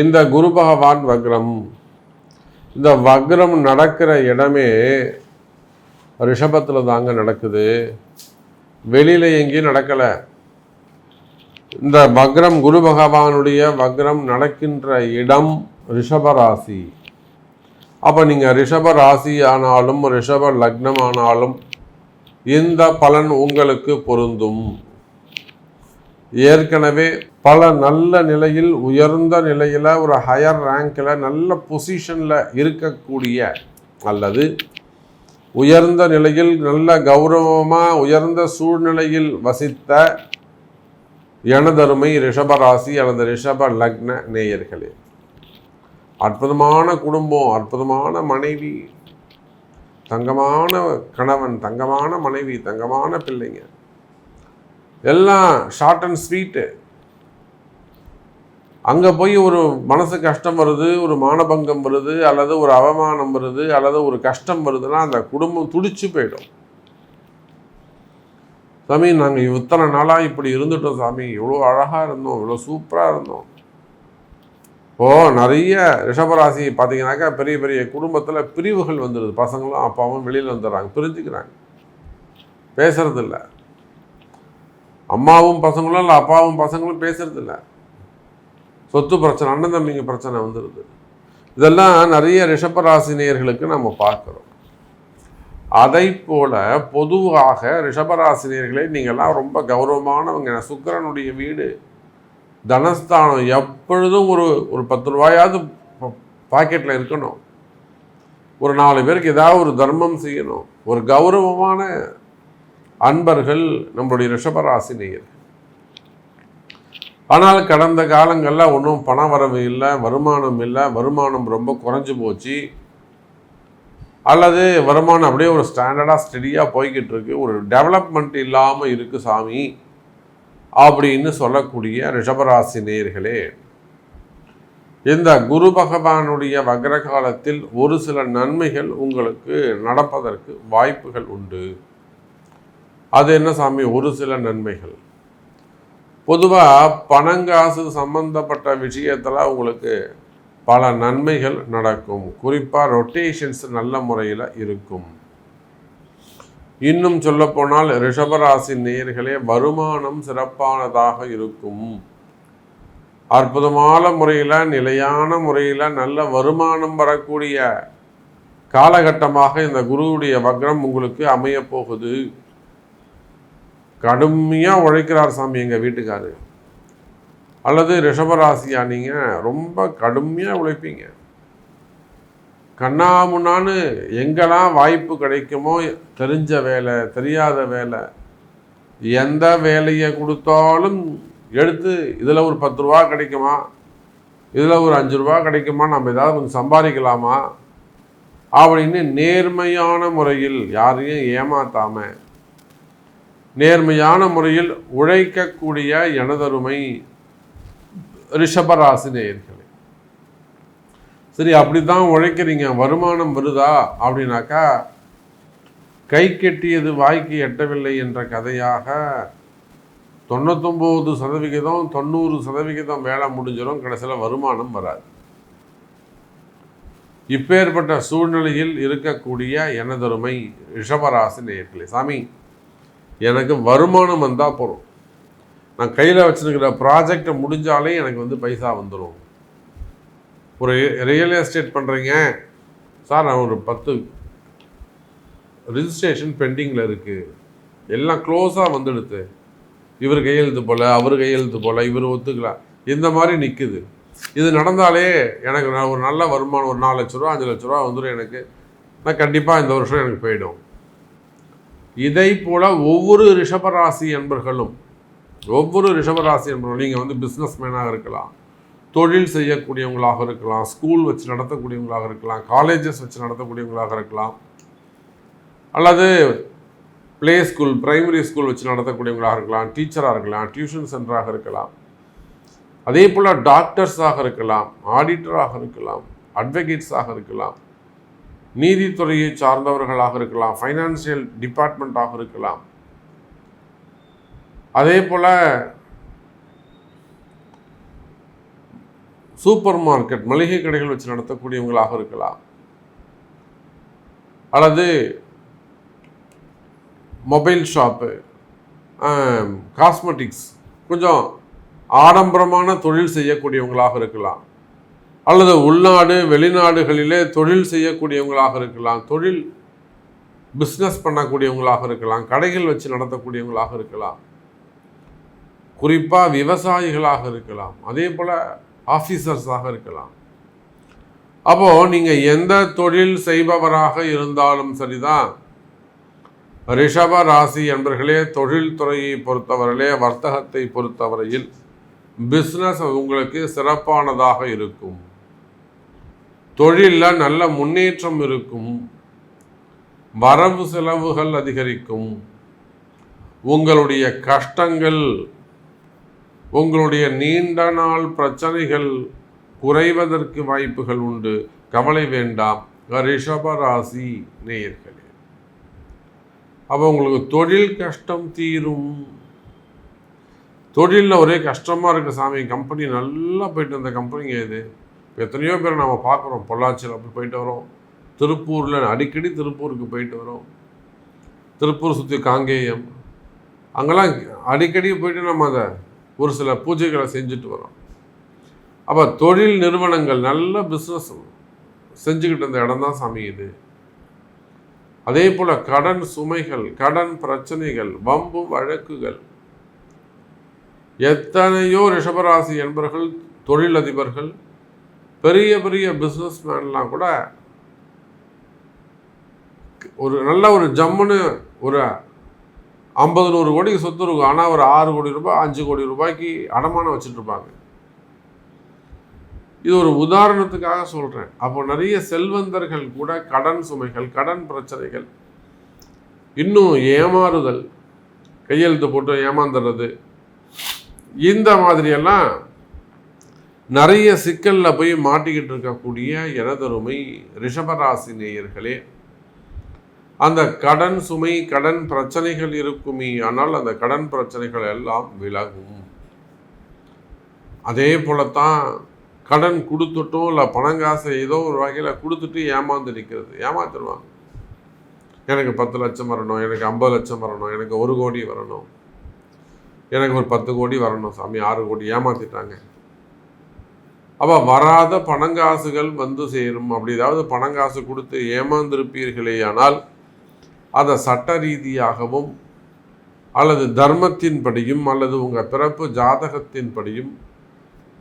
இந்த குரு பகவான் வக்ரம் இந்த வக்ரம் நடக்கிற இடமே ரிஷபத்தில் தாங்க நடக்குது. வெளியில் எங்கேயும் நடக்கலை. இந்த வக்ரம் குரு பகவானுடைய வக்ரம் நடக்கின்ற இடம் ரிஷபராசி அப்போ நீங்கள் ரிஷப ராசி ஆனாலும் ரிஷப லக்னம் ஆனாலும் இந்த பலன் உங்களுக்கு பொருந்தும். ஏற்கனவே பல நல்ல நிலையில் உயர்ந்த நிலையில் ஒரு ஹையர் ரேங்கில் நல்ல பொசிஷனில் இருக்கக்கூடிய அல்லது உயர்ந்த நிலையில் நல்ல கௌரவமாக உயர்ந்த சூழ்நிலையில் வசித்த எனதருமை ரிஷபராசி அல்லது ரிஷப லக்ன நேயர்களே. அற்புதமான குடும்பம் அற்புதமான மனைவி தங்கமான கணவன் தங்கமான மனைவி தங்கமான பிள்ளைங்க. எல்லாம் ஷார்ட் அண்ட் ஸ்வீட்டு அங்கே போய் ஒரு மனசு கஷ்டம் வருது ஒரு மானபங்கம் வருது அல்லது ஒரு அவமானம் வருது அல்லது ஒரு கஷ்டம் வருதுன்னா அந்த குடும்பம் துடிச்சு போயிடும். சாமி நாங்கள் இத்தனை நாளாக இப்படி இருந்துட்டோம் சாமி. இவ்வளோ அழகாக இருந்தோம் இவ்வளோ சூப்பராக இருந்தோம். இப்போது நிறைய ரிஷபராசி பார்த்தீங்கன்னாக்கா பெரிய பெரிய குடும்பத்தில் பிரிவுகள் வந்துடுது பசங்களும் அப்பாவும் வெளியில் வந்துடுறாங்க பிரிஞ்சுக்கிறாங்க. பேசுறதில்லை. அம்மாவும் பசங்களும் இல்லை அப்பாவும் பசங்களும் பேசுறதில்ல. சொத்து பிரச்சனை அண்ணன் தம்பிங்க பிரச்சனை வந்துடுது இதெல்லாம் நிறைய ரிஷபராசினியர்களுக்கு நம்ம பார்க்குறோம். அதை போல பொதுவாக ரிஷபராசினியர்களே நீங்கள்லாம் ரொம்ப கௌரவமானவங்க. சுக்கிரனுடைய வீடு தனஸ்தானம் எப்பொழுதும் ஒரு ஒரு பத்து ரூபாயாவது பாக்கெட்டில் இருக்கணும். ஒரு நாலு பேருக்கு ஏதாவது ஒரு தர்மம் செய்யணும். ஒரு கௌரவமான அன்பர்கள் நம்மளுடைய ரிஷபராசி நேயர் ஆனால் கடந்த காலங்களில் ஒன்றும் பண வரவு இல்லை வருமானம் இல்லை வருமானம் ரொம்ப குறைஞ்சு போச்சு. அல்லது வருமானம் அப்படியே ஒரு ஸ்டாண்டர்டாக ஸ்டெடியாக போய்கிட்டு இருக்கு. ஒரு டெவலப்மெண்ட் இல்லாமல் இருக்குது சாமி அப்படின்னு சொல்லக்கூடிய ரிஷபராசி நேயர்களே இந்த குரு பகவானுடைய வக்ர காலத்தில் ஒரு சில நன்மைகள் உங்களுக்கு நடப்பதற்கு வாய்ப்புகள் உண்டு. அது என்ன சாமி? ஒரு சில நன்மைகள். பொதுவாக பணங்காசு சம்பந்தப்பட்ட விஷயத்தில் உங்களுக்கு பல நன்மைகள் நடக்கும். குறிப்பாக ரொட்டேஷன்ஸ் நல்ல முறையில் இருக்கும். இன்னும் சொல்லப்போனால் ரிஷபராசி நேயர்களே வருமானம் சிறப்பானதாக இருக்கும். அற்புதமான முறையில் நிலையான முறையில் நல்ல வருமானம் வரக்கூடிய காலகட்டமாக இந்த குருவுடைய வக்ரம் உங்களுக்கு அமையப் போகுது கடுமையாக உழைக்கிறார் சாமி எங்கள் வீட்டுக்காரு. அல்லது ரிஷபராசியா நீங்கள் ரொம்ப கடுமையாக உழைப்பீங்க. கண்ணாமுன்னான்னு எங்கெல்லாம் வாய்ப்பு கிடைக்குமோ தெரிஞ்ச வேலை தெரியாத வேலை எந்த வேலையை கொடுத்தாலும் எடுத்து இதில் ஒரு பத்து ரூபா கிடைக்குமா? இதில் ஒரு அஞ்சு ரூபா கிடைக்குமா? நம்ம ஏதாவது கொஞ்சம் சம்பாதிக்கலாமா? அப்படின்னு நேர்மையான முறையில் யாரையும் ஏமாத்தாமல் நேர்மையான முறையில் உழைக்கக்கூடிய எனதருமை ரிஷபராசி நேயர்களே சரி அப்படி தான் உழைக்கிறீங்க. வருமானம் வருதா? அப்படின்னாக்கா கை கெட்டியது வாய்க்கு எட்டவில்லை என்ற கதையாக தொண்ணூத்தொம்பது சதவிகிதம் தொண்ணூறு சதவிகிதம் வேலை முடிஞ்சிடும் கடைசியில் வருமானம் வராது. இப்பேற்பட்ட சூழ்நிலையில் இருக்கக்கூடிய எனதருமை ரிஷபராசி நேயர்களே சாமி எனக்கு வருமானம் வந்தால் போகிறோம் நான் கையில் வச்சுருக்கிற ப்ராஜெக்டை முடிஞ்சாலே எனக்கு வந்து பைசா வந்துடும் ஒரு ரியல் எஸ்டேட் பண்ணுறீங்க சார் நான் ஒரு பத்து ரிஜிஸ்ட்ரேஷன் பெண்டிங்கில் இருக்குது எல்லாம் க்ளோஸாக வந்துடுது. இவர் கையெழுத்து போல் அவர் கையெழுத்து போல் இவர் ஒத்துக்கலாம் இந்த மாதிரி நிற்குது இது நடந்தாலே எனக்கு நான் ஒரு நல்ல வருமானம் ஒரு நாலு லட்ச ரூபா அஞ்சு லட்ச ரூபா வந்துடும் எனக்கு. நான் கண்டிப்பாக இந்த வருஷம் எனக்கு போயிடும். இதை போல ஒவ்வொரு ரிஷபராசி என்பர்களும் ஒவ்வொரு ரிஷபராசி என்பவர்களும் நீங்கள் வந்து பிஸ்னஸ் மேனாக இருக்கலாம் தொழில் செய்யக்கூடியவங்களாக இருக்கலாம் ஸ்கூல் வச்சு நடத்தக்கூடியவங்களாக இருக்கலாம் காலேஜஸ் வச்சு நடத்தக்கூடியவங்களாக இருக்கலாம் அல்லது ப்ளே ஸ்கூல் பிரைமரி ஸ்கூல் வச்சு நடத்தக்கூடியவங்களாக இருக்கலாம் டீச்சராக இருக்கலாம் டியூஷன் சென்டராக இருக்கலாம். அதே போல் டாக்டர்ஸாக இருக்கலாம் ஆடிட்டராக இருக்கலாம் அட்வொகேட்ஸாக இருக்கலாம். நீதித்துறையை சார்ந்தவர்களாக இருக்கலாம் ஃபைனான்சியல் டிபார்ட்மெண்ட்டாக இருக்கலாம். அதே போல் சூப்பர் மார்க்கெட் மளிகை கடைகள் வச்சு நடத்தக்கூடியவங்களாக இருக்கலாம். அல்லது மொபைல் ஷாப்பு காஸ்மெட்டிக்ஸ் கொஞ்சம் ஆடம்பரமான தொழில் செய்யக்கூடியவங்களாக இருக்கலாம். அல்லது உள்நாடு வெளிநாடுகளிலே தொழில் செய்யக்கூடியவங்களாக இருக்கலாம் தொழில் பிஸ்னஸ் பண்ணக்கூடியவங்களாக இருக்கலாம் கடைகள் வச்சு நடத்தக்கூடியவங்களாக இருக்கலாம். குறிப்பாக விவசாயிகளாக இருக்கலாம் அதே போல் ஆஃபீஸர்ஸாக இருக்கலாம். அப்போது நீங்கள் எந்த தொழில் செய்பவராக இருந்தாலும் சரிதான். ரிஷப ராசி என்பர்களே தொழில்துறையை பொறுத்தவரையிலே வர்த்தகத்தை பொறுத்தவரையில் பிஸ்னஸ் உங்களுக்கு சிறப்பானதாக இருக்கும். தொழிலில் நல்ல முன்னேற்றம் இருக்கும். வரவு செலவுகள் அதிகரிக்கும். உங்களுடைய கஷ்டங்கள் உங்களுடைய நீண்ட நாள் பிரச்சனைகள் குறைவதற்கு வாய்ப்புகள் உண்டு. கவலை வேண்டாம். ரிஷபராசி நேயர்களே. அப்போ உங்களுக்கு தொழில் கஷ்டம் தீரும். தொழிலில் ஒரே கஷ்டமாக இருக்குது சாமி கம்பெனி நல்லா போயிட்டு இருந்த கம்பெனிங்க இது. எத்தனையோ பேர் நம்ம பார்க்குறோம். பொள்ளாச்சியில் அப்படி போயிட்டு வரோம். திருப்பூரில் அடிக்கடி திருப்பூருக்கு போயிட்டு வரோம். திருப்பூர் சுற்றி காங்கேயம். அங்கெல்லாம் அடிக்கடி போயிட்டு நம்ம அதை ஒரு சில பூஜைகளை செஞ்சுட்டு வரோம். அப்போ தொழில் நிறுவனங்கள் நல்ல பிஸ்னஸ் செஞ்சுக்கிட்டு இருந்த இடம் தான் சாமி இது. அதே போல் கடன் சுமைகள் கடன் பிரச்சனைகள் வம்பு வழக்குகள். எத்தனையோ ரிஷபராசி என்பர்கள் தொழிலதிபர்கள் பெரிய பெரிய பிஸ்னஸ் மேன்லாம் கூட ஒரு நல்ல ஒரு ஜம்முன்னு ஒரு ஐம்பது நூறு கோடிக்கு சொத்து இருக்கும். ஆனால் ஒரு ஆறு கோடி ரூபாய் அஞ்சு கோடி ரூபாய்க்கு அடமானம் வச்சுட்ருப்பாங்க இது ஒரு உதாரணத்துக்காக சொல்கிறேன் அப்போ நிறைய செல்வந்தர்கள் கூட கடன் சுமைகள் கடன் பிரச்சனைகள் இன்னும் ஏமாறுதல். கையெழுத்து போட்டு ஏமாந்துடுறது இந்த மாதிரியெல்லாம் நிறைய சிக்கலில் போய் மாட்டிக்கிட்டு இருக்கக்கூடிய எனதருமை ரிஷபராசி நேயர்களே அந்த கடன் சுமை கடன் பிரச்சனைகள் இருக்குமே ஆனால் அந்த கடன் பிரச்சனைகள் எல்லாம் விலகும். அதே போலத்தான் கடன் கொடுத்துட்டும் இல்லை பணங்காசை ஏதோ ஒரு வகையில் கொடுத்துட்டு ஏமாந்து நிற்கிறது ஏமாத்திடுவாங்க. எனக்கு பத்து லட்சம் வரணும் எனக்கு ஐம்பது லட்சம் வரணும் எனக்கு ஒரு கோடி வரணும். எனக்கு ஒரு பத்து கோடி வரணும் சாமி ஆறு கோடி ஏமாத்திட்டாங்க. அப்போ வராத பணங்காசுகள் வந்து சேரும். அப்படி ஏதாவது பணங்காசு கொடுத்து ஏமாந்திருப்பீர்களேயானால் அதை சட்ட ரீதியாகவும் அல்லது தர்மத்தின்படியும் அல்லது உங்கள் பிறப்பு ஜாதகத்தின்படியும்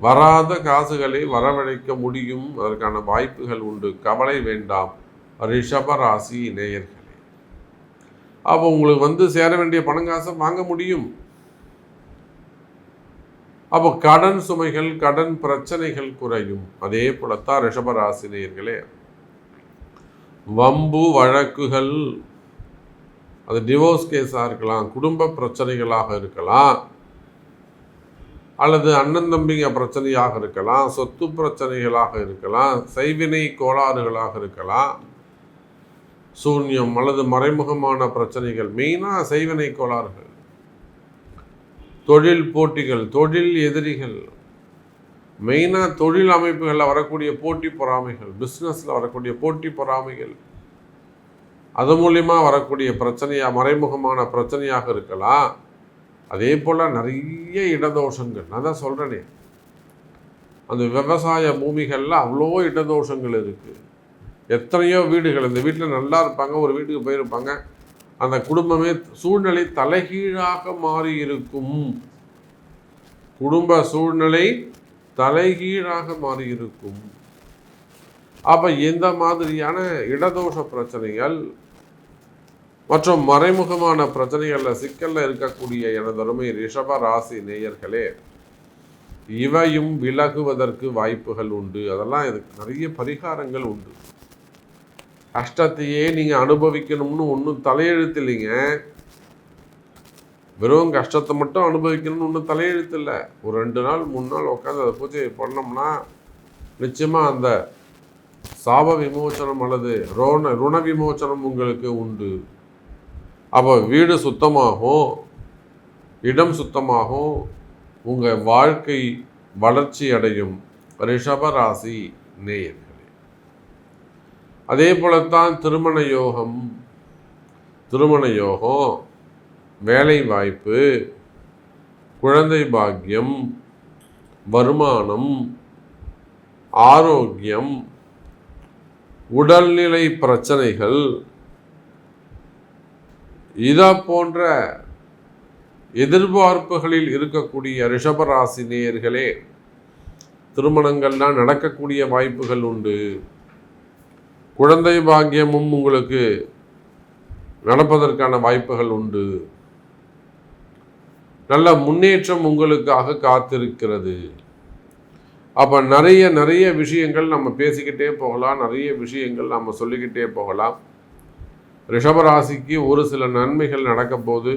வராத காசுகளை வரவழைக்க முடியும். அதற்கான வாய்ப்புகள் உண்டு. கவலை வேண்டாம். ரிஷபராசி நேயர்களே. அப்போ உங்களுக்கு வந்து சேர வேண்டிய பணங்காசை வாங்க முடியும். அப்போ கடன் சுமைகள் கடன் பிரச்சனைகள் குறையும். அதே போலத்தான் ரிஷபராசினியர்களே. வம்பு வழக்குகள் அது டிவோர்ஸ் கேஸாக இருக்கலாம் குடும்ப பிரச்சனைகளாக இருக்கலாம் அல்லது அண்ணன் தம்பிங்க பிரச்சனையாக இருக்கலாம் சொத்து பிரச்சனைகளாக இருக்கலாம் செய்வினை கோளாறுகளாக இருக்கலாம் சூன்யம் அல்லது மறைமுகமான பிரச்சனைகள் மெயினாக செய்வினை கோளாறுகள். தொழில் போட்டிகள் தொழில் எதிரிகள். மெயினாக தொழில் அமைப்புகளில் வரக்கூடிய போட்டி பொறாமைகள் பிஸ்னஸில் வரக்கூடிய போட்டி பொறாமைகள். அது மூலிமா வரக்கூடிய பிரச்சனையாக மறைமுகமான பிரச்சனையாக இருக்கலாம். அதே போல் நிறைய இடதோஷங்கள். நான் தான் சொல்கிறேனே அந்த விவசாய பூமிகளில் அவ்வளோ இடதோஷங்கள் இருக்குது எத்தனையோ வீடுகள் இந்த வீட்டில் நல்லா இருப்பாங்க ஒரு வீட்டுக்கு போயிருப்பாங்க. அந்த குடும்பமே சூழ்நிலை தலைகீழாக மாறி இருக்கும் குடும்ப சூழ்நிலை தலைகீழாக மாறியிருக்கும். அப்போ எந்த மாதிரியான இடதோஷ பிரச்சனைகள் மற்றும் மறைமுகமான பிரச்சனைகளில் சிக்கலில் இருக்கக்கூடிய எனதருமை ரிஷப ராசி நேயர்களே இவையும் விலகுவதற்கு வாய்ப்புகள் உண்டு. அதெல்லாம் இதுக்கு நிறைய பரிகாரங்கள் உண்டு. கஷ்டத்தையே நீங்கள் அனுபவிக்கணும்னு ஒன்றும் தலையெழுத்து இல்லைங்க வெறும் கஷ்டத்தை மட்டும் அனுபவிக்கணும்னு ஒன்றும் தலையெழுத்து இல்லை ஒரு ரெண்டு நாள் மூணு நாள் உட்காந்து அதை பூஜை பண்ணோம்னா நிச்சயமாக அந்த சாப விமோசனம் அல்லது ரோண ருண விமோச்சனம் உங்களுக்கு உண்டு. அப்போ வீடு சுத்தமாகும் இடம் சுத்தமாகும் உங்கள் வாழ்க்கை வளர்ச்சி அடையும். ரிஷப ராசி நேயர்களே. அதே போலத்தான் திருமண யோகம் திருமண யோகம் வேலை வாய்ப்பு குழந்தை பாக்கியம் வருமானம் ஆரோக்கியம் உடல்நிலை பிரச்சனைகள் இதை போன்ற எதிர்பார்ப்புகளில் இருக்கக்கூடிய ரிஷபராசி நேயர்களே திருமணங்கள்லாம் நடக்கக்கூடிய வாய்ப்புகள் உண்டு. குழந்தை பாக்கியமும் உங்களுக்கு நடப்பதற்கான வாய்ப்புகள் உண்டு. நல்ல முன்னேற்றம் உங்களுக்காக காத்திருக்கிறது. அப்போ நிறைய நிறைய விஷயங்கள் நம்ம பேசிக்கிட்டே போகலாம். நிறைய விஷயங்கள் நம்ம சொல்லிக்கிட்டே போகலாம். ரிஷபராசிக்கு ஒரு சில நன்மைகள் நடக்க போது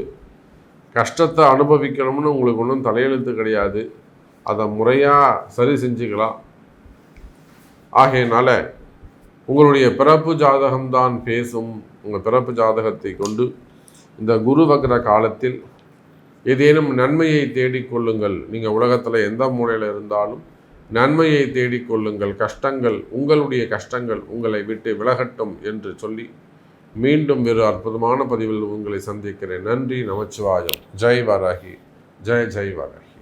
கஷ்டத்தை அனுபவிக்கணும்னு உங்களுக்கு ஒன்றும் தலையெழுத்து கிடையாது. அதை முறையாக சரி செஞ்சுக்கலாம். ஆகையினால உங்களுடைய பிறப்பு ஜாதகம்தான் பேசும். உங்கள் பிறப்பு ஜாதகத்தை கொண்டு இந்த குரு வக்ர காலத்தில் ஏதேனும் நன்மையை தேடிக்கொள்ளுங்கள் நீங்கள் உலகத்தில் எந்த மூலையில் இருந்தாலும் நன்மையை தேடிக்கொள்ளுங்கள் கஷ்டங்கள் உங்களுடைய கஷ்டங்கள் உங்களை விட்டு விலகட்டும் என்று சொல்லி மீண்டும் வேறு அற்புதமான பதிவில் உங்களை சந்திக்கிறேன். நன்றி நமச்சிவாயம். ஜெய் வராகி ஜெய் ஜெய் வராகி